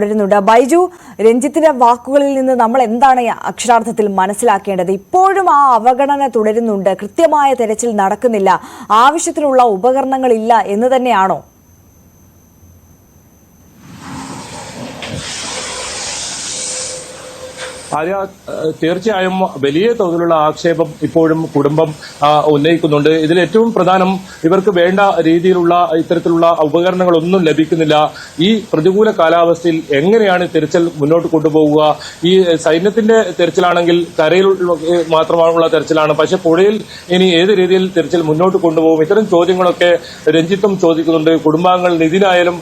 തുടരുന്നുണ്ട് ബൈജു രഞ്ജിത്തിന്റെ വാക്കുകളിൽ നിന്ന് നമ്മൾ എന്താണ് അക്ഷരാർത്ഥത്തിൽ മനസ്സിലാക്കേണ്ടത്? ഇപ്പോഴും ആ അവഗണന തുടരുന്നുണ്ട്. കൃത്യമായ തെരച്ചിൽ നടക്കുന്നില്ല. ആവശ്യത്തിനുള്ള ഉപകരണങ്ങളില്ല എന്ന് തന്നെയാണോ? ആര്യ തീർച്ചയായും വലിയ തോതിലുള്ള ആക്ഷേപം ഇപ്പോഴും കുടുംബം ഉന്നയിക്കുന്നുണ്ട്. ഇതിൽ ഏറ്റവും പ്രധാനം ഇവർക്ക് വേണ്ട രീതിയിലുള്ള ഇത്തരത്തിലുള്ള ഉപകരണങ്ങളൊന്നും ലഭിക്കുന്നില്ല. ഈ പ്രതികൂല കാലാവസ്ഥയിൽ എങ്ങനെയാണ് തിരച്ചിൽ മുന്നോട്ട് കൊണ്ടുപോകുക ഈ സൈന്യത്തിന്റെ തിരച്ചിലാണെങ്കിൽ കരയിൽ മാത്രമാണുള്ള തിരച്ചിലാണ്. പക്ഷെ പുഴയിൽ ഇനി ഏത് രീതിയിൽ തിരച്ചിൽ മുന്നോട്ട് കൊണ്ടുപോകും? ഇത്തരം ചോദ്യങ്ങളൊക്കെ രഞ്ജിത്തും ചോദിക്കുന്നുണ്ട്. കുടുംബാംഗങ്ങൾ നിതിനായാലും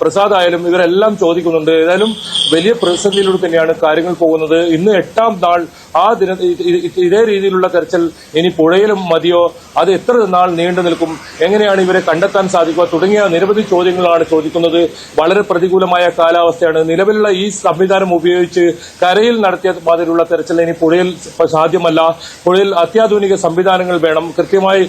പ്രസാദ് ആയാലും ഇവരെല്ലാം ചോദിക്കുന്നുണ്ട്. ഏതായാലും വലിയ പ്രതിസന്ധിയിലൂടെ തന്നെയാണ് കാര്യങ്ങൾ പോകുന്നത്. ഇന്ന് എട്ടാം നാൾ ആ ദിന ഇതേ രീതിയിലുള്ള തെരച്ചിൽ ഇനി പുഴയിലും മതിയോ? അത് എത്ര നാൾ നീണ്ടു നിൽക്കും? എങ്ങനെയാണ് ഇവരെ കണ്ടെത്താൻ സാധിക്കുക? തുടങ്ങിയ നിരവധി ചോദ്യങ്ങളാണ് ചോദിക്കുന്നത്. വളരെ പ്രതികൂലമായ കാലാവസ്ഥയാണ്. നിലവിലുള്ള ഈ സംവിധാനം ഉപയോഗിച്ച് കരയിൽ നടത്തിയ മാതിരിയുള്ള തെരച്ചിൽ ഇനി പുഴയിൽ സാധ്യമല്ല. പുഴയിൽ അത്യാധുനിക സംവിധാനങ്ങൾ വേണം. കൃത്യമായി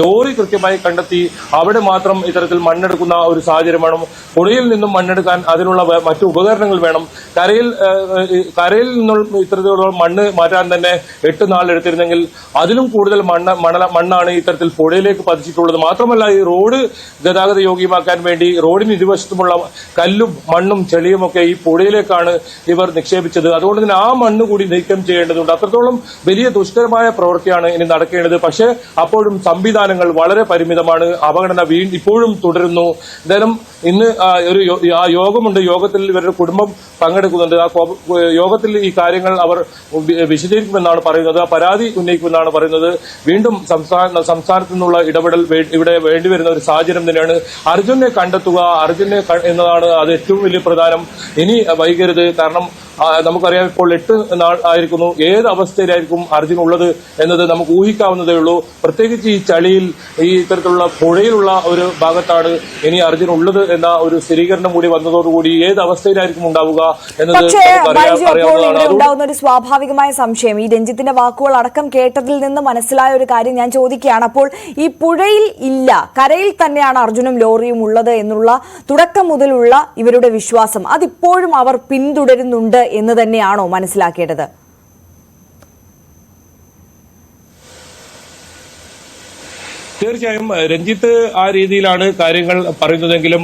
ലോറി കൃത്യമായി കണ്ടെത്തി അവിടെ മാത്രം ഇത്തരത്തിൽ മണ്ണെടുക്കുന്ന ഒരു സാഹചര്യം വേണം. പുഴയിൽ നിന്നും മണ്ണെടുക്കാൻ അതിനുള്ള മറ്റു ഉപകരണങ്ങൾ വേണം. കരയിൽ ഏഹ്, ഈ നിന്നുള്ള ഇത്തരത്തിലുള്ള മണ്ണ് മാറ്റാൻ തന്നെ എട്ട് നാളെടുത്തിരുന്നെങ്കിൽ അതിലും കൂടുതൽ മണ്ണ് മണല മണ്ണാണ് ഇത്തരത്തിൽ പുഴയിലേക്ക് പതിച്ചിട്ടുള്ളത്. മാത്രമല്ല ഈ റോഡ് ഗതാഗത യോഗ്യമാക്കാൻ വേണ്ടി റോഡിന് ഇരുവശത്തുമുള്ള കല്ലും മണ്ണും ചെളിയും ഒക്കെ ഈ പുഴയിലേക്കാണ് ഇവർ നിക്ഷേപിച്ചത്. അതുകൊണ്ട് തന്നെ ആ മണ്ണ് കൂടി നീക്കം ചെയ്യേണ്ടതുണ്ട്. അത്രത്തോളം വലിയ ദുഷ്കരമായ പ്രവൃത്തിയാണ് ഇനി നടക്കേണ്ടത്. പക്ഷേ അപ്പോഴും സംവിധാനങ്ങൾ വളരെ പരിമിതമാണ്. അപകടന വീ ഇപ്പോഴും തുടരുന്നു. എന്തായാലും ഇന്ന് ഒരു ആ യോഗമുണ്ട്. യോഗത്തിൽ ഇവരുടെ കുടുംബം പങ്കെടുക്കുന്നുണ്ട്. ആ യോഗത്തിൽ ഈ കാര്യങ്ങൾ അവർ വിശദീകരിക്കുമെന്നാണ് പറയുന്നത്. പരാതി ഉന്നയിക്കുമെന്നാണ് പറയുന്നത്. വീണ്ടും സംസ്ഥാന സംസ്ഥാനത്തു നിന്നുള്ള ഇടപെടൽ ഇവിടെ വേണ്ടിവരുന്ന ഒരു സാഹചര്യം തന്നെയാണ്. അർജുനെ കണ്ടെത്തുക അർജുനെ എന്നതാണ് അത് ഏറ്റവും വലിയ പ്രധാനം. ഇനി വൈകരുത്. കാരണം നമുക്കറിയാം ഇപ്പോൾ എട്ട് നാൾ ആയിരിക്കുന്നു. ഏത് അവസ്ഥയിലായിരിക്കും അർജുൻ ഉള്ളത് എന്നത് നമുക്ക് ഊഹിക്കാവുന്നതേ ഉള്ളൂ. പ്രത്യേകിച്ച് ഈ ചളിയിൽ ഈ ഇത്തരത്തിലുള്ള പുഴയിലുള്ള ഒരു ഭാഗത്താണ് ഇനി അർജുൻ ഉള്ളത് എന്ന ഒരു സ്ഥിരീകരണം കൂടി വന്നതോടുകൂടി ഏത് അവസ്ഥയിലായിരിക്കും ഉണ്ടാവുക എന്നത് ഉണ്ടാവുന്ന ഒരു സ്വാഭാവികമായ സംശയം. ഈ രഞ്ജിത്തിന്റെ വാക്കുകൾ അടക്കം കേട്ടതിൽ നിന്ന് മനസ്സിലായ ഒരു കാര്യം ഞാൻ ചോദിക്കുകയാണ്. അപ്പോൾ ഈ പുഴയിൽ ഇല്ല കരയിൽ തന്നെയാണ് അർജുനും ലോറിയും ഉള്ളത് എന്നുള്ള തുടക്കം മുതലുള്ള ഇവരുടെ വിശ്വാസം. അതിപ്പോഴും അവർ പിന്തുടരുന്നുണ്ട് എന്ന് തന്നെയാണോ മനസ്സിലാക്കേണ്ടത്? തീർച്ചയായും രഞ്ജിത്ത് ആ രീതിയിലാണ് കാര്യങ്ങൾ പറയുന്നതെങ്കിലും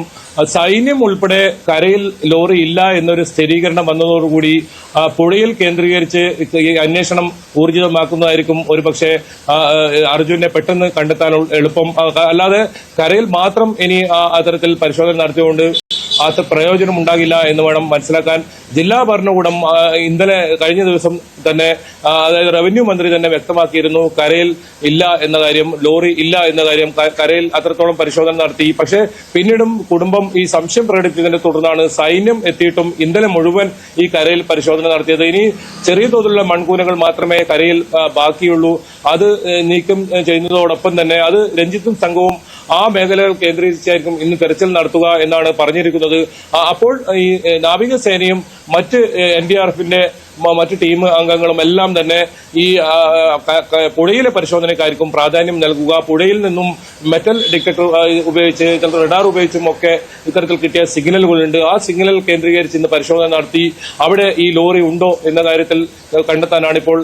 സൈന്യം ഉൾപ്പെടെ കരയിൽ ലോറി ഇല്ല എന്നൊരു സ്ഥിരീകരണം വന്നതോടുകൂടി പുഴയിൽ കേന്ദ്രീകരിച്ച് ഈ അന്വേഷണം ഊർജിതമാക്കുന്നതായിരിക്കും ഒരുപക്ഷെ അർജുനെ പെട്ടെന്ന് കണ്ടെത്താൻ എളുപ്പം. അല്ലാതെ കരയിൽ മാത്രം ഇനി അത്തരത്തിൽ പരിശോധന നടത്തിയുകൊണ്ട് അത് പ്രയോജനം ഉണ്ടാകില്ല എന്ന് വേണം മനസ്സിലാക്കാൻ. ജില്ലാ ഭരണകൂടം ഇന്നലെ കഴിഞ്ഞ ദിവസം തന്നെ അതായത് റവന്യൂ മന്ത്രി തന്നെ വ്യക്തമാക്കിയിരുന്നു കരയിൽ ഇല്ല എന്ന കാര്യം ലോറി ഇല്ല എന്ന കാര്യം കരയിൽ അത്രത്തോളം പരിശോധന നടത്തി. പക്ഷേ പിന്നീടും കുടുംബം ഈ സംശയം പ്രകടിപ്പിച്ചതിനെ തുടർന്നാണ് സൈന്യം എത്തിയിട്ടും ഇന്നലെ മുഴുവൻ ഈ കരയിൽ പരിശോധന നടത്തിയത്. ഇനി ചെറിയ തോതിലുള്ള മൺകൂനകൾ മാത്രമേ കരയിൽ ബാക്കിയുള്ളൂ. അത് നീക്കം ചെയ്യുന്നതോടൊപ്പം തന്നെ അത് രഞ്ജിത്തും സംഘവും ആ മേഖലകൾ കേന്ദ്രീകരിച്ചായിരിക്കും ഇന്ന് തെരച്ചിൽ നടത്തുക എന്നാണ് പറഞ്ഞിരിക്കുന്നത്. അപ്പോൾ ഈ നാവികസേനയും മറ്റ് എൻ ഡി ആർ എഫിന്റെ മറ്റ് ടീം അംഗങ്ങളും എല്ലാം തന്നെ ഈ പുഴയിലെ പരിശോധനയ്ക്കായിരിക്കും പ്രാധാന്യം നൽകുക. പുഴയിൽ നിന്നും മെറ്റൽ ഡിറ്റക്ടർ ഉപയോഗിച്ച് റഡാർ ഉപയോഗിച്ചും ഒക്കെ ഇത്തരത്തിൽ കിട്ടിയ സിഗ്നലുകളുണ്ട് ആ സിഗ്നൽ കേന്ദ്രീകരിച്ച് ഇന്ന് പരിശോധന നടത്തി. അവിടെ ഈ ലോറി ഉണ്ടോ എന്ന കാര്യത്തിൽ കണ്ടെത്താനാണ് ഇപ്പോൾ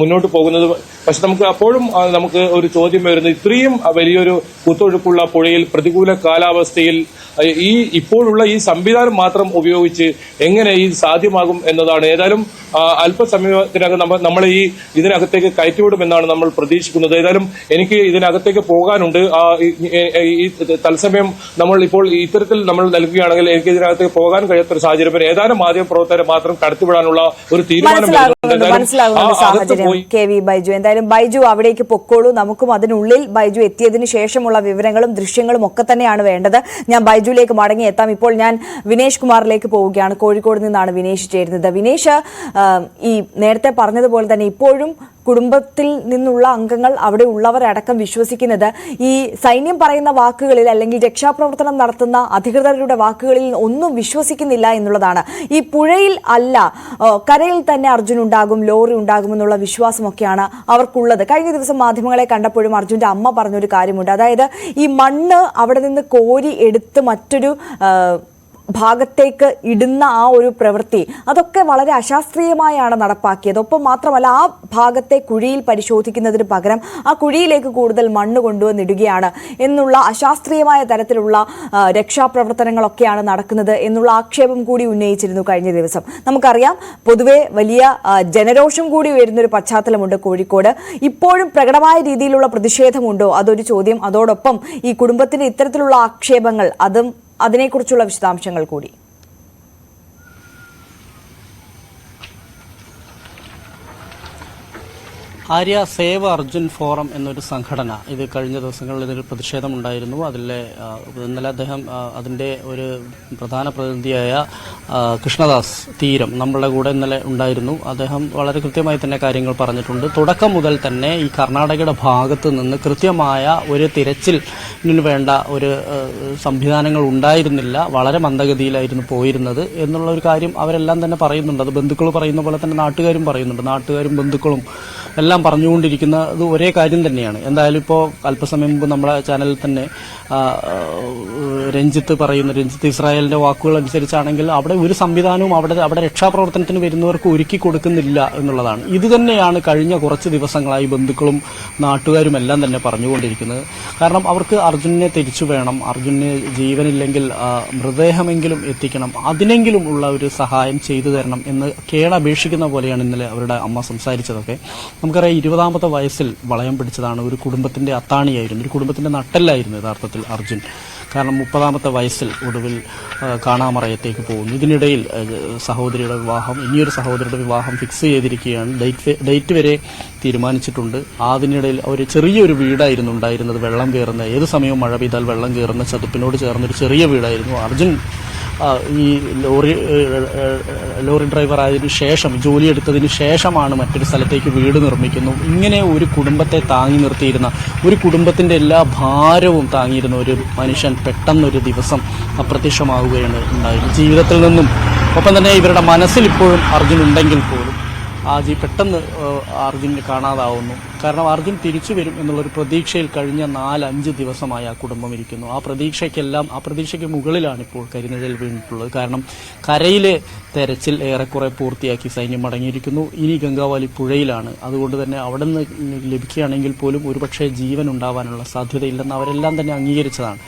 മുന്നോട്ട് പോകുന്നത്. പക്ഷെ നമുക്ക് അപ്പോഴും നമുക്ക് ഒരു ചോദ്യം വരുന്നത് ഇത്രയും വലിയൊരു കുത്തൊഴുക്കുള്ള പുഴയിൽ പ്രതികൂല കാലാവസ്ഥയിൽ ഈ ഇപ്പോഴുള്ള ഈ സംവിധാനം മാത്രം ഉപയോഗിച്ച് എങ്ങനെ ഇത് സാധ്യമാകും എന്നതാണ്. ഏതായാലും അല്പസമയത്തിനകം നമ്മൾ നമ്മളെ ഈ ഇതിനകത്തേക്ക് കയറ്റിവിടുമെന്നാണ് നമ്മൾ പ്രതീക്ഷിക്കുന്നത്. ഏതായാലും എനിക്ക് ഇതിനകത്തേക്ക് പോകാനുണ്ട്. ഈ- തത്സമയം നമ്മൾ ഇപ്പോൾ ഇത്തരത്തിൽ നമ്മൾ നൽകുകയാണെങ്കിൽ എനിക്ക് ഇതിനകത്തേക്ക് പോകാൻ കഴിയാത്തൊരു സാഹചര്യം വരും. ഏതാനും മാധ്യമ പ്രവർത്തകരെ മാത്രം കടത്തിവിടാനുള്ള ഒരു തീരുമാനം. മനസ്സിലാകുന്നുണ്ട് സാഹചര്യം. K V Baiju. എന്തായാലും ബൈജു അവിടേക്ക് പൊക്കോളൂ. നമുക്കും അതിനുള്ളിൽ ബൈജു എത്തിയതിനു ശേഷമുള്ള വിവരങ്ങളും ദൃശ്യങ്ങളും ഒക്കെ തന്നെയാണ് വേണ്ടത്. ഞാൻ ബൈജുവിലേക്ക് മടങ്ങി എത്താം. ഇപ്പോൾ ഞാൻ വിനേഷ് കുമാറിലേക്ക് പോവുകയാണ്. കോഴിക്കോട് നിന്നാണ് വിനേഷ് ചേരുന്നത്. വിനേഷ് ഈ നേരത്തെ പറഞ്ഞതുപോലെ തന്നെ ഇപ്പോഴും കുടുംബത്തിൽ നിന്നുള്ള അംഗങ്ങൾ അവിടെ ഉള്ളവരടക്കം വിശ്വസിക്കുന്നത്. ഈ സൈന്യം പറയുന്ന വാക്കുകളിൽ അല്ലെങ്കിൽ രക്ഷാപ്രവർത്തനം നടത്തുന്ന അധികൃതരുടെ വാക്കുകളിൽ ഒന്നും വിശ്വസിക്കുന്നില്ല എന്നുള്ളതാണ്. ഈ പുഴയിൽ അല്ല കരയിൽ തന്നെ അർജുൻ ഉണ്ടാകും ലോറി ഉണ്ടാകുമെന്നുള്ള വിശ്വാസമൊക്കെയാണ് അവർക്കുള്ളത്. കഴിഞ്ഞ ദിവസം മാധ്യമങ്ങളെ കണ്ടപ്പോഴും അർജുന്റെ അമ്മ പറഞ്ഞൊരു കാര്യമുണ്ട്. അതായത് ഈ മണ്ണ് അവിടെ നിന്ന് കോരി എടുത്ത് മറ്റൊരു ഭാഗത്തേക്ക് ഇടുന്ന ആ ഒരു പ്രവൃത്തി അതൊക്കെ വളരെ അശാസ്ത്രീയമായാണ് നടപ്പാക്കിയത്. ഒപ്പം മാത്രമല്ല ആ ഭാഗത്തെ കുഴിയിൽ പരിശോധിക്കുന്നതിന് പകരം ആ കുഴിയിലേക്ക് കൂടുതൽ മണ്ണ് കൊണ്ടുവന്നിടുകയാണ് എന്നുള്ള അശാസ്ത്രീയമായ തരത്തിലുള്ള രക്ഷാപ്രവർത്തനങ്ങളൊക്കെയാണ് നടക്കുന്നത് എന്നുള്ള ആക്ഷേപം കൂടി ഉന്നയിച്ചിരുന്നു കഴിഞ്ഞ ദിവസം. നമുക്കറിയാം പൊതുവെ വലിയ ജനരോഷം കൂടി ഉയരുന്നൊരു പശ്ചാത്തലമുണ്ട് കോഴിക്കോട്. ഇപ്പോഴും പ്രകടമായ രീതിയിലുള്ള പ്രതിഷേധമുണ്ടോ? അതൊരു ചോദ്യം. അതോടൊപ്പം ഈ കുടുംബത്തിന്റെ ഇത്തരത്തിലുള്ള ആക്ഷേപങ്ങൾ അതും അതിനെക്കുറിച്ചുള്ള വിശദാംശങ്ങൾ കൂടി. ആര്യ സേവ അർജുൻ ഫോറം എന്നൊരു സംഘടന. ഇത് കഴിഞ്ഞ ദിവസങ്ങളിൽ ഇതിൽ പ്രതിഷേധമുണ്ടായിരുന്നു. അതിലെ ഇന്നലെ അദ്ദേഹം അതിന്റെ ഒരു പ്രധാന പ്രതിനിധിയായ കൃഷ്ണദാസ് തീരം നമ്മളുടെ കൂടെ ഇന്നലെ ഉണ്ടായിരുന്നു. അദ്ദേഹം വളരെ കൃത്യമായി തന്നെ കാര്യങ്ങൾ പറഞ്ഞിട്ടുണ്ട്. തുടക്കം മുതൽ തന്നെ ഈ കർണാടകയുടെ ഭാഗത്ത് നിന്ന് കൃത്യമായ ഒരു തിരച്ചിലിന് വേണ്ട ഒരു സംവിധാനങ്ങൾ ഉണ്ടായിരുന്നില്ല. വളരെ മന്ദഗതിയിലായിരുന്നു പോയിരുന്നത് എന്നുള്ള ഒരു കാര്യം അവരെല്ലാം തന്നെ പറയുന്നുണ്ട്. അത് ബന്ധുക്കൾ പറയുന്ന പോലെ തന്നെ നാട്ടുകാരും പറയുന്നുണ്ട്. നാട്ടുകാരും ബന്ധുക്കളും എല്ലാം പറഞ്ഞുകൊണ്ടിരിക്കുന്നത് ഒരേ കാര്യം തന്നെയാണ്. എന്തായാലും ഇപ്പോൾ അല്പസമയം മുമ്പ് നമ്മുടെ ചാനലിൽ തന്നെ രഞ്ജിത്ത് പറയുന്ന രഞ്ജിത്ത് ഇസ്രായേലിന്റെ വാക്കുകൾ അനുസരിച്ചാണെങ്കിൽ അവിടെ ഒരു സംവിധാനവും അവിടെ അവിടെ രക്ഷാപ്രവർത്തനത്തിന് വരുന്നവർക്ക് ഒരുക്കി കൊടുക്കുന്നില്ല എന്നുള്ളതാണ്. ഇത് തന്നെയാണ് കഴിഞ്ഞ കുറച്ച് ദിവസങ്ങളായി ബന്ധുക്കളും നാട്ടുകാരും എല്ലാം തന്നെ പറഞ്ഞുകൊണ്ടിരിക്കുന്നത്. കാരണം അവർക്ക് അർജുനെ തിരിച്ചു വേണം. അർജുന് ജീവനില്ലെങ്കിൽ മൃതദേഹമെങ്കിലും എത്തിക്കണം. അതിനെങ്കിലും ഉള്ള ഒരു സഹായം ചെയ്തു തരണം എന്ന് കേടപേക്ഷിക്കുന്ന പോലെയാണ് ഇന്നലെ അവരുടെ അമ്മ സംസാരിച്ചതൊക്കെ. നമുക്കറിയാം ഇരുപതാമത്തെ വയസ്സിൽ വളയം പിടിച്ചതാണ് ഒരു കുടുംബത്തിന്റെ അത്താണിയായിരുന്നു ഒരു കുടുംബത്തിന്റെ നട്ടല്ലായിരുന്നു യഥാർത്ഥത്തിൽ അർജുൻ. കാരണം മുപ്പതാമത്തെ വയസ്സിൽ ഒടുവിൽ കാണാമറയത്തേക്ക് പോകുന്നു. ഇതിനിടയിൽ സഹോദരിയുടെ വിവാഹം ഇനിയൊരു സഹോദരിയുടെ വിവാഹം ഫിക്സ് ചെയ്തിരിക്കുകയാണ്. ഡേറ്റ് ഡേറ്റ് വരെ തീരുമാനിച്ചിട്ടുണ്ട്. അതിനിടയിൽ ഒരു ചെറിയൊരു വീടായിരുന്നു ഉണ്ടായിരുന്നത് വെള്ളം കയറുന്ന ഏത് സമയവും മഴ പെയ്താൽ വെള്ളം കയറുന്ന ചതുപ്പിനോട് ചേർന്നൊരു ചെറിയ വീടായിരുന്നു അർജുൻ. ഈ ലോറി ലോറി ഡ്രൈവർ ആയതിനു ശേഷം ജോലി എടുത്തതിന് ശേഷമാണ് മറ്റൊരു സ്ഥലത്തേക്ക് വീട് നിർമ്മിക്കുന്നു. ഇങ്ങനെ ഒരു കുടുംബത്തെ താങ്ങി നിർത്തിയിരുന്ന ഒരു കുടുംബത്തിന്റെ എല്ലാ ഭാരവും താങ്ങിയിരുന്ന ഒരു മനുഷ്യൻ പെട്ടെന്നൊരു ദിവസം അപ്രത്യക്ഷമാവുകയാണ് ഉണ്ടായത്. ജീവിതത്തിൽ നിന്നും ഒപ്പം തന്നെ ഇവരുടെ മനസ്സിൽ ഇപ്പോഴും അർജുൻ ഉണ്ടെങ്കിൽ പോലും ആ ജി പെട്ടെന്ന് അർജുനിന് അർജുനെ കാണാതാവുന്നു. കാരണം അർജുൻ തിരിച്ചു വരും എന്നുള്ളൊരു പ്രതീക്ഷയിൽ കഴിഞ്ഞ നാലഞ്ച് ദിവസമായി ആ കുടുംബം ഇരിക്കുന്നു. ആ പ്രതീക്ഷയ്ക്കെല്ലാം ആ പ്രതീക്ഷയ്ക്ക് മുകളിലാണ് ഇപ്പോൾ കരിനിഴൽ വീണിട്ടുള്ളത്. കാരണം കരയിലെ തെരച്ചിൽ ഏറെക്കുറെ പൂർത്തിയാക്കി സൈന്യം മടങ്ങിയിരിക്കുന്നു. ഇനി ഗംഗാവാലി പുഴയിലാണ്. അതുകൊണ്ട് തന്നെ അവിടെ നിന്ന് ലഭിക്കുകയാണെങ്കിൽ പോലും ഒരുപക്ഷെ ജീവൻ ഉണ്ടാവാനുള്ള സാധ്യതയില്ലെന്ന് അവരെല്ലാം തന്നെ അംഗീകരിച്ചതാണ്.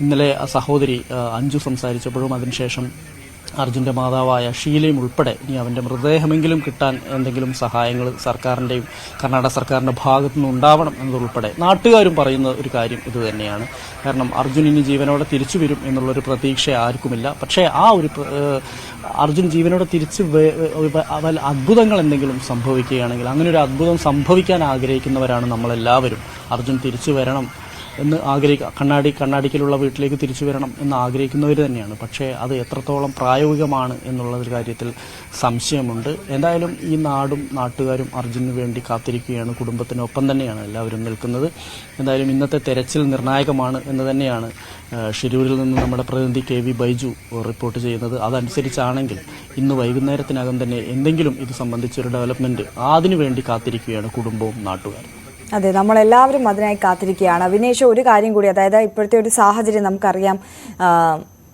ഇന്നലെ സഹോദരി അഞ്ചു സംസാരിച്ചപ്പോഴും അതിനുശേഷം അർജുന്റെ മാതാവായ ഷീലയും ഉൾപ്പെടെ ഇനി അവന്റെ മൃതദേഹമെങ്കിലും കിട്ടാൻ എന്തെങ്കിലും സഹായങ്ങൾ സർക്കാരിന്റെയും കർണാടക സർക്കാരിന്റെ ഭാഗത്തു നിന്ന് ഉണ്ടാവണം എന്നതുൾപ്പെടെ നാട്ടുകാരും പറയുന്ന ഒരു കാര്യം ഇത് തന്നെയാണ്. കാരണം അർജുൻ ഇനി ജീവനോടെ തിരിച്ചു വരും എന്നുള്ളൊരു പ്രതീക്ഷ ആർക്കുമില്ല. പക്ഷേ ആ ഒരു അർജുൻ ജീവനോടെ തിരിച്ച് അത്ഭുതങ്ങൾ എന്തെങ്കിലും സംഭവിക്കുകയാണെങ്കിൽ അങ്ങനെ ഒരു അത്ഭുതം സംഭവിക്കാൻ ആഗ്രഹിക്കുന്നവരാണ് നമ്മളെല്ലാവരും. അർജുൻ തിരിച്ചു വരണം എന്ന് ആഗ്രഹിക്കുക കണ്ണാടി കണ്ണാടിക്കലുള്ള വീട്ടിലേക്ക് തിരിച്ചു വരണം എന്ന് ആഗ്രഹിക്കുന്നവർ തന്നെയാണ്. പക്ഷേ അത് എത്രത്തോളം പ്രായോഗികമാണ് എന്നുള്ള ഒരു കാര്യത്തിൽ സംശയമുണ്ട്. എന്തായാലും ഈ നാടും നാട്ടുകാരും അർജുനു വേണ്ടി കാത്തിരിക്കുകയാണ്. കുടുംബത്തിനൊപ്പം തന്നെയാണ് എല്ലാവരും നിൽക്കുന്നത്. എന്തായാലും ഇന്നത്തെ തെരച്ചിൽ നിർണായകമാണ് എന്ന് തന്നെയാണ് ഷിരൂരിൽ നിന്ന് നമ്മുടെ പ്രതിനിധി കെ വി ബൈജു റിപ്പോർട്ട് ചെയ്യുന്നത്. അതനുസരിച്ചാണെങ്കിൽ ഇന്ന് വൈകുന്നേരത്തിനകം തന്നെ എന്തെങ്കിലും ഇത് സംബന്ധിച്ചൊരു ഡെവലപ്മെന്റ് അതിനുവേണ്ടി കാത്തിരിക്കുകയാണ് കുടുംബവും നാട്ടുകാരും. അതെ നമ്മളെല്ലാവരും അതിനായി കാത്തിരിക്കുകയാണ്. വിനേഷ് ഒരു കാര്യം കൂടി അതായത് ഇപ്പോഴത്തെ ഒരു സാഹചര്യം നമുക്കറിയാം.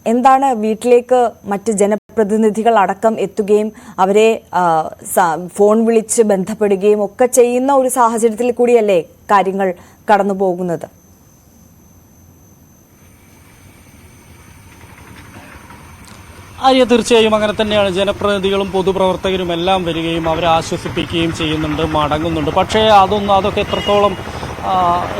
എന്താണ് വീട്ടിലേക്ക് മറ്റ് ജനപ്രതിനിധികൾ അടക്കം എത്തുകയും അവരെ ഫോൺ വിളിച്ച് ബന്ധപ്പെടുകയും ഒക്കെ ചെയ്യുന്ന ഒരു സാഹചര്യത്തിൽ കൂടിയല്ലേ കാര്യങ്ങൾ കടന്നു പോകുന്നത് ആര്യ തീർച്ചയായും അങ്ങനെ തന്നെയാണ്. ജനപ്രതിനിധികളും പൊതുപ്രവർത്തകരും എല്ലാം വരികയും അവരെ ആശ്വസിപ്പിക്കുകയും ചെയ്യുന്നുണ്ട് മടങ്ങുന്നുണ്ട്. പക്ഷേ അതൊന്നും അതൊക്കെ എത്രത്തോളം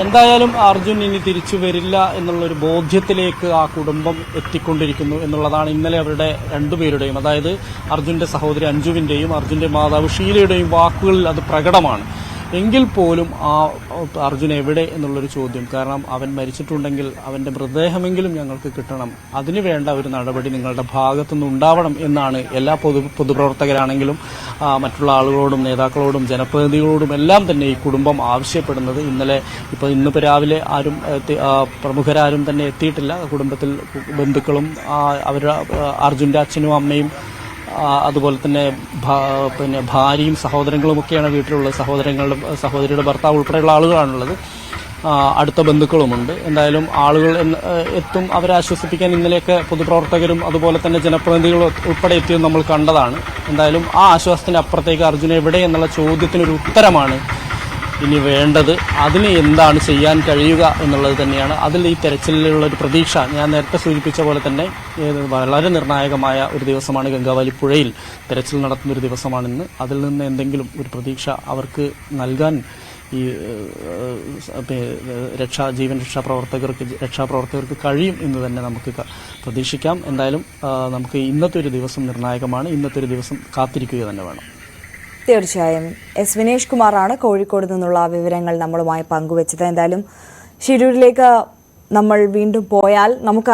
എന്തായാലും അർജുൻ ഇനി തിരിച്ചു വരില്ല എന്നുള്ളൊരു ബോധ്യത്തിലേക്ക് ആ കുടുംബം എത്തിക്കൊണ്ടിരിക്കുന്നു എന്നുള്ളതാണ് ഇന്നലെ അവരുടെ രണ്ടുപേരുടെയും അതായത് അർജുന്റെ സഹോദരി അഞ്ജുവിന്റെയും അർജുന്റെ മാതാവ് ഷീലയുടെയും വാക്കുകളിൽ അത് പ്രകടമാണ്. എങ്കിൽ പോലും ആ അർജുൻ എവിടെ എന്നുള്ളൊരു ചോദ്യം. കാരണം അവൻ മരിച്ചിട്ടുണ്ടെങ്കിൽ അവന്റെ മൃതദേഹമെങ്കിലും ഞങ്ങൾക്ക് കിട്ടണം. അതിനു വേണ്ട ഒരു നടപടി നിങ്ങളുടെ ഭാഗത്തുനിന്ന് ഉണ്ടാവണം എന്നാണ് എല്ലാ പൊതു പൊതുപ്രവർത്തകരാണെങ്കിലും മറ്റുള്ള ആളുകളോടും നേതാക്കളോടും ജനപ്രതിനിധികളോടും എല്ലാം തന്നെ ഈ കുടുംബം ആവശ്യപ്പെടുന്നത് ഇന്നലെ ഇപ്പോൾ ഇന്നിപ്പോൾ രാവിലെ ആരും പ്രമുഖരാരും തന്നെ എത്തിയിട്ടില്ല. കുടുംബത്തിൽ ബന്ധുക്കളും അവരുടെ അർജുന്റെ അച്ഛനും അമ്മയും അതുപോലെ തന്നെ പിന്നെ ഭാര്യയും സഹോദരങ്ങളും ഒക്കെയാണ് വീട്ടിലുള്ളത് സഹോദരങ്ങളുടെ സഹോദരിയുടെ ഭർത്താവ് ഉൾപ്പെടെയുള്ള ആളുകളാണുള്ളത്. അടുത്ത ബന്ധുക്കളുമുണ്ട്. എന്തായാലും ആളുകൾ എത്തും അവരെ ആശ്വസിപ്പിക്കാൻ ഇന്നലെയൊക്കെ പൊതുപ്രവർത്തകരും അതുപോലെ തന്നെ ജനപ്രതിനിധികളും ഉൾപ്പെടെ എത്തിയത് നമ്മൾ കണ്ടതാണ്. എന്തായാലും ആ ആശ്വാസത്തിന് അപ്പുറത്തേക്ക് അർജുന എവിടെ എന്നുള്ള ചോദ്യത്തിനൊരു ഉത്തരമാണ് ഇനി വേണ്ടത് അതിന് എന്താണ് ചെയ്യാൻ കഴിയുക എന്നുള്ളത് തന്നെയാണ്. അതിൽ ഈ തെരച്ചിലുള്ള ഒരു പ്രതീക്ഷ ഞാൻ നേരത്തെ സൂചിപ്പിച്ച പോലെ തന്നെ വളരെ നിർണായകമായ ഒരു ദിവസമാണ് ഗംഗാവാലി പുഴയിൽ തെരച്ചിൽ നടത്തുന്ന ഒരു ദിവസമാണെന്ന്. അതിൽ നിന്ന് എന്തെങ്കിലും ഒരു പ്രതീക്ഷ അവർക്ക് നൽകാൻ ഈ രക്ഷാ ജീവൻ രക്ഷാ പ്രവർത്തകർക്ക് രക്ഷാപ്രവർത്തകർക്ക് കഴിയും എന്ന് തന്നെ നമുക്ക് പ്രതീക്ഷിക്കാം. എന്തായാലും നമുക്ക് ഇന്നത്തെ ഒരു ദിവസം നിർണായകമാണ്. ഇന്നത്തെ ഒരു ദിവസം കാത്തിരിക്കുക തന്നെ വേണം. തീർച്ചയായും. എസ് വിനേഷ് കുമാറാണ് കോഴിക്കോട് നിന്നുള്ള വിവരങ്ങൾ നമ്മളുമായി പങ്കുവച്ചത്. എന്തായാലും ഷിരൂരിലേക്ക് നമ്മൾ വീണ്ടും പോയാൽ നമുക്ക്